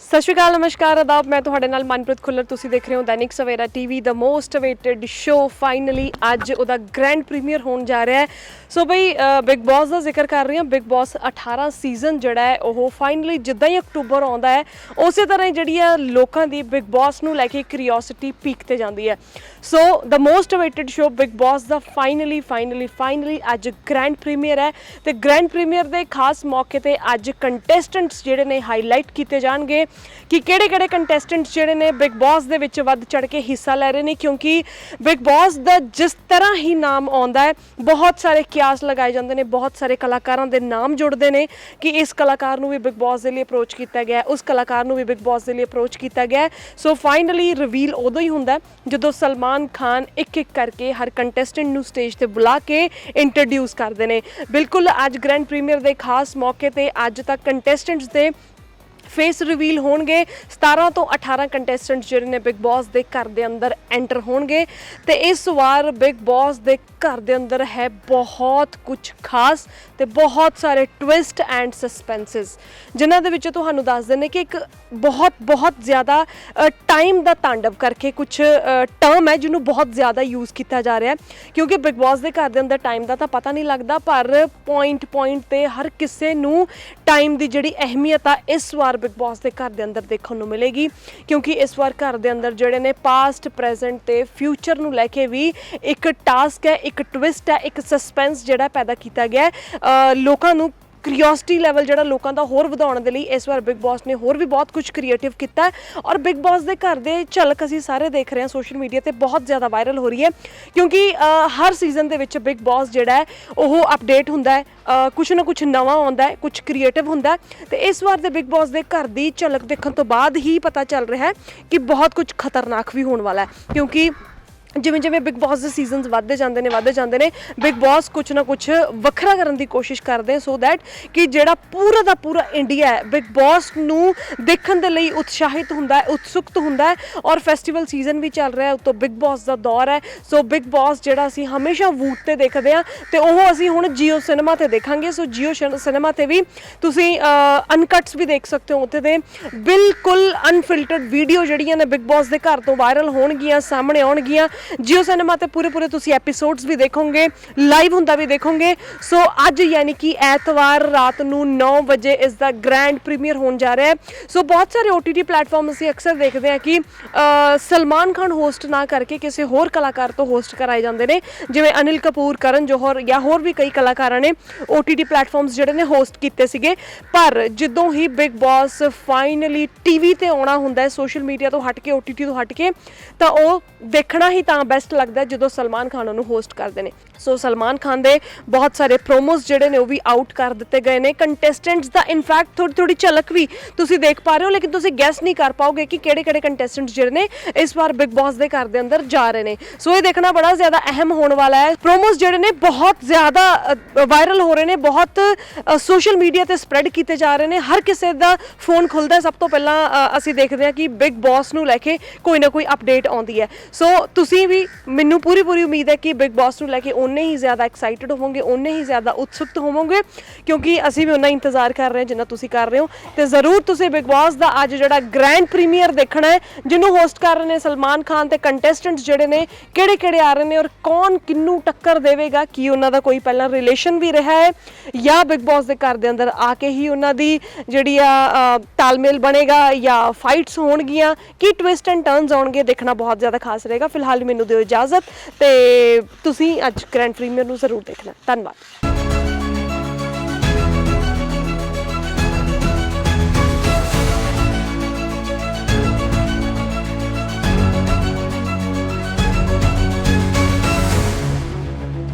ਸਤਿ ਸ਼੍ਰੀ ਅਕਾਲ, ਨਮਸਕਾਰ, ਆਦਾਬ। ਮੈਂ ਤੁਹਾਡੇ ਨਾਲ ਮਨਪ੍ਰੀਤ ਖੁੱਲਰ। ਤੁਸੀਂ ਦੇਖ ਰਹੇ ਹੋ ਦੈਨਿਕ ਸਵੇਰਾ ਟੀਵੀ ਦਾ ਮੋਸਟ ਅਵੇਟਡ ਸ਼ੋ ਫਾਈਨਲੀ ਅੱਜ ਉਹਦਾ ਗ੍ਰੈਂਡ ਪ੍ਰੀਮੀਅਰ ਹੋਣ ਜਾ ਰਿਹਾ ਹੈ। ਸੋ ਬਈ ਬਿਗ ਬਾਸ ਦਾ ਜ਼ਿਕਰ ਕਰ ਰਹੀ ਹਾਂ। ਬਿਗ ਬਾਸ 18 ਸੀਜ਼ਨ ਜਿਹੜਾ ਹੈ, ਉਹ ਫਾਈਨਲੀ ਜਿੱਦਾਂ ਹੀ ਅਕਤੂਬਰ ਆਉਂਦਾ ਹੈ, ਉਸੇ ਤਰ੍ਹਾਂ ਹੀ ਜਿਹੜੀ ਹੈ ਲੋਕਾਂ ਦੀ ਬਿਗ ਬਾਸ ਨੂੰ ਲੈ ਕੇ ਕਿਉਰਿਓਸਿਟੀ ਪੀਕ ਤੇ ਜਾਂਦੀ ਹੈ। ਸੋ ਦਾ most awaited show Bigg Boss ਦਾ ਫਾਈਨਲੀ ਫਾਈਨਲੀ ਫਾਈਨਲੀ ਅੱਜ ਗ੍ਰੈਂਡ ਪ੍ਰੀਮੀਅਰ ਹੈ। ਤੇ ਗ੍ਰੈਂਡ ਪ੍ਰੀਮੀਅਰ ਦੇ ਖਾਸ ਮੌਕੇ ਤੇ ਅੱਜ ਕੰਟੈਸਟੈਂਟਸ ਜਿਹੜੇ ਨੇ ਹਾਈਲਾਈਟ ਕੀਤੇ ਜਾਣਗੇ। ਕਿ ਕਿਹੜੇ-ਕਿਹੜੇ ਕੰਟੈਸਟੈਂਟਸ ਜਿਹੜੇ ਨੇ ਬਿਗ ਬਾਸ ਦੇ ਵਿੱਚ ਵੱਧ ਚੜ ਕੇ ਹਿੱਸਾ ਲੈ ਰਹੇ ਨੇ, ਕਿਉਂਕਿ ਬਿਗ ਬਾਸ ਦਾ ਜਿਸ ਤਰ੍ਹਾਂ ਹੀ ਨਾਮ ਆਉਂਦਾ ਹੈ, ਬਹੁਤ ਸਾਰੇ ਕਿਆਸ ਲਗਾਏ ਜਾਂਦੇ ਨੇ, ਬਹੁਤ ਸਾਰੇ ਕਲਾਕਾਰਾਂ ਦੇ ਨਾਮ ਜੁੜਦੇ ਨੇ ਕਿ ਇਸ ਕਲਾਕਾਰ ਨੂੰ ਵੀ ਬਿਗ ਬਾਸ ਦੇ ਲਈ ਅਪਰੋਚ ਕੀਤਾ ਗਿਆ ਉਸ ਕਲਾਕਾਰ ਨੂੰ ਵੀ ਬਿਗ ਬਾਸ ਦੇ ਲਈ ਅਪਰੋਚ ਕੀਤਾ ਗਿਆ ਸੋ ਫਾਈਨਲੀ ਰਿਵੀਲ ਉਦੋਂ ਹੀ ਹੁੰਦਾ ਜਦੋਂ ਸਲਮਾਨ ਖਾਨ ਇੱਕ ਇੱਕ ਕਰਕੇ ਹਰ ਕੰਟੈਸਟੈਂਟ ਨੂੰ ਸਟੇਜ ਤੇ ਬੁਲਾ ਕੇ ਇੰਟਰੋਡਿਊਸ ਕਰਦੇ ਨੇ। ਬਿਲਕੁਲ ਅੱਜ ਗ੍ਰੈਂਡ ਪ੍ਰੀਮੀਅਰ ਦੇ ਖਾਸ ਮੌਕੇ ਤੇ ਅੱਜ ਤੱਕ ਕੰਟੈਸਟੈਂਟਸ ਦੇ ਫੇਸ ਰਿਵੀਲ ਹੋਣਗੇ। 17 ਤੋਂ 18 ਕੰਟੈਸਟੈਂਟ ਜਿਹੜੇ ਨੇ ਬਿਗ ਬਾਸ ਦੇ ਘਰ ਦੇ ਅੰਦਰ ਐਂਟਰ ਹੋਣਗੇ। ਤੇ ਇਸ ਵਾਰ ਬਿਗ ਬਾਸ ਦੇ ਘਰ ਦੇ ਅੰਦਰ ਹੈ ਬਹੁਤ ਕੁਝ ਖਾਸ ਤੇ ਬਹੁਤ ਸਾਰੇ ਟਵਿਸਟ ਐਂਡ ਸਸਪੈਂਸਸ ਜਿਨ੍ਹਾਂ ਦੇ ਵਿੱਚ ਤੁਹਾਨੂੰ ਦੱਸ ਦਿੰਨੇ ਕਿ ਇੱਕ ਬਹੁਤ ਬਹੁਤ ਜ਼ਿਆਦਾ ਟਾਈਮ ਦਾ ਤਾਂਡਵ ਕਰਕੇ ਕੁਝ ਟਰਮ ਹੈ ਜਿਹਨੂੰ ਬਹੁਤ ਜ਼ਿਆਦਾ ਯੂਜ਼ ਕੀਤਾ ਜਾ ਰਿਹਾ ਹੈ। ਕਿਉਂਕਿ ਬਿਗ ਬਾਸ ਦੇ ਘਰ ਦੇ ਅੰਦਰ ਟਾਈਮ ਦਾ ਤਾਂ ਪਤਾ ਨਹੀਂ ਲੱਗਦਾ, ਪਰ ਪੁਆਇੰਟ ਪੁਆਇੰਟ ਤੇ ਹਰ ਕਿਸੇ ਨੂੰ ਟਾਈਮ ਦੀ ਜਿਹੜੀ ਅਹਿਮੀਅਤ ਆ, ਇਸ ਵਾਰ ਬਿਗ ਬਾਸ ਦੇ ਘਰ ਦੇ ਅੰਦਰ ਦੇਖਣ ਨੂੰ ਮਿਲੇਗੀ, ਕਿਉਂਕਿ ਇਸ ਵਾਰ ਘਰ ਦੇ ਅੰਦਰ ਜਿਹੜੇ ਨੇ ਪਾਸਟ ਪ੍ਰੈਜ਼ੈਂਟ ਤੇ ਫਿਊਚਰ ਨੂੰ ਲੈ ਕੇ ਵੀ ਇੱਕ ਟਾਸਕ ਹੈ, ਇੱਕ ਟਵਿਸਟ ਹੈ, ਇੱਕ ਸਸਪੈਂਸ ਜਿਹੜਾ ਪੈਦਾ ਕੀਤਾ ਗਿਆ ਲੋਕਾਂ ਨੂੰ ਕਰਿਓਸਿਟੀ ਲੈਵਲ ਜਿਹੜਾ ਲੋਕਾਂ ਦਾ ਹੋਰ ਵਧਾਉਣ ਦੇ ਲਈ ਇਸ ਵਾਰ ਬਿਗ ਬਾਸ ਨੇ ਹੋਰ ਵੀ ਬਹੁਤ ਕੁਝ ਕ੍ਰੀਏਟਿਵ ਕੀਤਾ ਹੈ। ਔਰ ਬਿਗ ਬਾਸ ਦੇ ਘਰ ਦੇ ਝਲਕ ਅਸੀਂ ਸਾਰੇ ਦੇਖ ਰਹੇ ਹਾਂ ਸੋਸ਼ਲ ਮੀਡੀਆ ਤੇ ਬਹੁਤ ਜ਼ਿਆਦਾ ਵਾਇਰਲ ਹੋ ਰਹੀ ਹੈ। ਕਿਉਂਕਿ ਅ, ਹਰ ਸੀਜ਼ਨ ਦੇ ਵਿੱਚ ਬਿਗ ਬਾਸ ਜਿਹੜਾ ਹੈ ਉਹ ਅਪਡੇਟ ਹੁੰਦਾ ਹੈ ਅ, ਕੁਛ ਨਾ ਕੁਛ ਨਵਾਂ ਆਉਂਦਾ ਹੈ ਕੁਝ ਕ੍ਰੀਏਟਿਵ ਹੁੰਦਾ ਹੈ। ਤੇ ਇਸ ਵਾਰ ਦੇ ਬਿਗ ਬਾਸ ਦੇ ਘਰ ਦੀ ਝਲਕ ਦੇਖਣ ਤੋਂ ਬਾਅਦ ਹੀ ਪਤਾ ਚੱਲ ਰਿਹਾ ਹੈ ਕਿ ਬਹੁਤ ਕੁਝ ਖਤਰਨਾਕ ਵੀ ਹੋਣ ਵਾਲਾ ਹੈ। ਕਿਉਂਕਿ ਜਿਵੇਂ ਜਿਵੇਂ ਬਿਗ ਬਾਸ ਦੇ ਸੀਜ਼ਨਸ ਵੱਧਦੇ ਜਾਂਦੇ ਨੇ, ਵੱਧਦੇ ਜਾਂਦੇ ਨੇ ਬਿਗ ਬਾਸ ਕੁਛ ਨਾ ਕੁਛ ਵੱਖਰਾ ਕਰਨ ਦੀ ਕੋਸ਼ਿਸ਼ ਕਰਦੇ ਸੋ ਦੈਟ ਕਿ ਜਿਹੜਾ ਪੂਰਾ ਦਾ ਪੂਰਾ ਇੰਡੀਆ ਹੈ ਬਿਗ ਬਾਸ ਨੂੰ ਦੇਖਣ ਦੇ ਲਈ ਉਤਸ਼ਾਹਿਤ ਹੁੰਦਾ ਹੈ, ਉਤਸੁਕਤ ਹੁੰਦਾ ਹੈ ਔਰ ਫੈਸਟੀਵਲ ਸੀਜ਼ਨ ਵੀ ਚੱਲ ਰਿਹਾ ਹੈ, ਉਤੋਂ ਬਿਗ ਬਾਸ ਦਾ ਦੌਰ ਹੈ ਸੋ ਬਿਗ ਬਾਸ ਜਿਹੜਾ ਅਸੀਂ ਹਮੇਸ਼ਾ ਵੂਟ ਤੇ ਦੇਖਦੇ ਆ ਤੇ ਉਹ ਅਸੀਂ ਹੁਣ ਜੀਓ ਸਿਨੇਮਾ ਤੇ ਦੇਖਾਂਗੇ ਸੋ ਜੀਓ ਸਿਨੇਮਾ ਤੇ ਵੀ ਤੁਸੀਂ ਅਨਕਟਸ ਵੀ ਦੇਖ ਸਕਦੇ ਹੋ ਉੱਥੇ ਦੇ। ਬਿਲਕੁਲ ਅਨਫਿਲਟਰਡ ਵੀਡੀਓ ਜਿਹੜੀਆਂ ਨੇ ਬਿਗ ਬਾਸ ਦੇ ਘਰ ਤੋਂ ਵਾਇਰਲ ਹੋਣਗੀਆਂ, ਸਾਹਮਣੇ ਆਉਣਗੀਆਂ ਜੀਓ ਸਿਨੇਮਾ ਤੇ ਪੂਰੇ ਪੂਰੇ ਤੁਸੀਂ ਐਪੀਸੋਡਸ ਵੀ ਦੇਖੋਗੇ ਲਾਈਵ ਹੁੰਦਾ ਵੀ ਦੇਖੋਗੇ। ਸੋ ਅੱਜ ਯਾਨੀ ਕਿ ਐਤਵਾਰ ਰਾਤ ਨੂੰ 9 ਵਜੇ ਇਸ ਦਾ ਗ੍ਰੈਂਡ ਪ੍ਰੀਮੀਅਰ ਹੋਣ ਜਾ ਰਿਹਾ ਹੈ। ਸੋ ਬਹੁਤ ਸਾਰੇ OTT ਪਲੇਟਫਾਰਮ ਅਸੀਂ ਅਕਸਰ ਦੇਖਦੇ ਹਾਂ ਕਿ ਅ, ਸਲਮਾਨ ਖਾਨ ਹੋਸਟ ਨਾ ਕਰਕੇ ਕਿਸੇ ਹੋਰ ਕਲਾਕਾਰ ਤੋਂ ਹੋਸਟ ਕਰਾਏ ਜਾਂਦੇ ਨੇ। ਜਿਵੇਂ ਅਨਿਲ ਕਪੂਰ ਕਰਨ ਜੋਹਰ ਜਾਂ ਹੋਰ ਵੀ ਕਈ ਕਲਾਕਾਰਾਂ ਨੇ OTT ਪਲੇਟਫਾਰਮਸ ਜਿਹੜੇ ਨੇ ਹੋਸਟ ਕੀਤੇ ਸੀਗੇ। ਪਰ ਜਦੋਂ ਹੀ ਬਿਗ ਬਾਸ ਫਾਈਨਲੀ ਟੀਵੀ ਤੇ ਆਉਣਾ ਹੁੰਦਾ ਹੈ ਸੋਸ਼ਲ ਮੀਡੀਆ ਤੋਂ ਹਟ ਕੇ OTT ਤੋਂ ਹਟ ਕੇ ਤਾਂ ਉਹ ਦੇਖਣਾ ਹੀ ਤਾਂ ਬੈਸਟ ਲੱਗਦਾ ਜਦੋਂ ਸਲਮਾਨ ਖਾਨ ਉਹਨੂੰ ਹੋਸਟ ਕਰਦੇ ਨੇ। ਸੋ ਸਲਮਾਨ ਖਾਨ ਦੇ ਬਹੁਤ ਸਾਰੇ ਪ੍ਰੋਮੋਸ ਜਿਹੜੇ ਨੇ ਉਹ ਵੀ ਆਊਟ ਕਰ ਦਿੱਤੇ ਗਏ ਨੇ। ਕੰਟੈਸਟੈਂਟਸ ਦਾ ਇਨਫੈਕਟ ਥੋੜੀ ਥੋੜੀ ਝਲਕ ਵੀ ਤੁਸੀਂ ਦੇਖ ਪਾ ਰਹੇ ਹੋ, ਲੇਕਿਨ ਤੁਸੀਂ ਗੈਸ ਨਹੀਂ ਕਰ ਪਾਓਗੇ ਕਿ ਕਿਹੜੇ ਕਿਹੜੇ ਕੰਟੈਸਟੈਂਟਸ ਜਿਹੜੇ ਨੇ ਇਸ ਵਾਰ ਬਿਗ ਬਾਸ ਦੇ ਘਰ ਦੇ ਅੰਦਰ ਜਾ ਰਹੇ ਨੇ। ਸੋ ਇਹ ਦੇਖਣਾ ਬੜਾ ਜ਼ਿਆਦਾ ਅਹਿਮ ਹੋਣ ਵਾਲਾ ਹੈ। ਪ੍ਰੋਮੋਸ ਜਿਹੜੇ ਨੇ ਬਹੁਤ ਜ਼ਿਆਦਾ ਵਾਇਰਲ ਹੋ ਰਹੇ ਨੇ, ਬਹੁਤ ਸੋਸ਼ਲ ਮੀਡੀਆ ਤੇ ਸਪਰੈਡ ਕੀਤੇ ਜਾ ਰਹੇ ਨੇ। ਹਰ ਕਿਸੇ ਦਾ ਫੋਨ ਖੁੱਲਦਾ ਸਭ ਤੋਂ ਪਹਿਲਾਂ ਅਸੀਂ ਦੇਖਦੇ ਹਾਂ ਕਿ ਬਿਗ ਬਾਸ ਨੂੰ ਲੈ ਕੇ ਕੋਈ ਨਾ ਕੋਈ ਅਪਡੇਟ ਆਉਂਦੀ ਹੈ। ਸੋ ਤੁਸੀਂ ਵੀ ਮੈਨੂੰ ਪੂਰੀ ਪੂਰੀ ਉਮੀਦ ਹੈ ਕਿ ਬਿਗ ਬਾਸ ਨੂੰ ਲੈ ਕੇ ਓਨੇ ਹੀ ਜ਼ਿਆਦਾ ਐਕਸਾਈਟਡ ਹੋਵੋਗੇ, ਓਨੇ ਹੀ ਜ਼ਿਆਦਾ ਉਤਸੁਕਤ ਹੋਵੋਗੇ, ਕਿਉਂਕਿ ਅਸੀਂ ਵੀ ਉਨਾ ਇੰਤਜ਼ਾਰ ਕਰ ਰਹੇ ਹਾਂ ਜਿੰਨਾ ਤੁਸੀਂ ਕਰ ਰਹੇ ਹੋ। ਤੇ ਜ਼ਰੂਰ ਤੁਸੀਂ ਬਿਗ ਬਾਸ ਦਾ ਅੱਜ ਜਿਹੜਾ ਗ੍ਰੈਂਡ ਪ੍ਰੀਮੀਅਰ ਦੇਖਣਾ ਹੈ, ਜਿਹਨੂੰ ਹੋਸਟ ਕਰ ਰਹੇ ਨੇ ਸਲਮਾਨ ਖਾਨ ਤੇ ਕੰਟੈਸਟੈਂਟਸ ਜਿਹੜੇ ਨੇ ਕਿਹੜੇ ਕਿਹੜੇ ਆ ਰਹੇ ਨੇ ਔਰ ਕੌਣ ਕਿੰਨੂੰ ਟੱਕਰ ਦੇਵੇਗਾ, ਕੀ ਉਹਨਾਂ ਦਾ ਕੋਈ ਪਹਿਲਾਂ ਰਿਲੇਸ਼ਨ ਵੀ ਰਿਹਾ ਹੈ, ਜਾਂ ਬਿਗ ਬਾਸ ਦੇ ਘਰ ਦੇ ਅੰਦਰ ਆ ਕੇ ਹੀ ਉਹਨਾਂ ਦੀ ਜਿਹੜੀ ਆ ਤਾਲਮੇਲ ਬਣੇਗਾ ਜਾਂ ਫਾਈਟਸ ਹੋਣਗੀਆਂ, ਕੀ ਟਵਿਸਟ ਐਂਡ ਟਰਨਸ ਆਉਣਗੇ ਦੇਖਣਾ ਬਹੁਤ ਜ਼ਿਆਦਾ ਖਾਸ ਰਹੇਗਾ। ਫਿਲਹਾਲ ਮੈਨੂੰ ਦਿਓ ਇਜਾਜ਼ਤ ਤੇ ਤੁਸੀਂ ਅੱਜ ਗ੍ਰੈਂਡ ਪ੍ਰੀਮੀਅਰ ਨੂੰ ਜ਼ਰੂਰ ਦੇਖਣਾ। ਧੰਨਵਾਦ।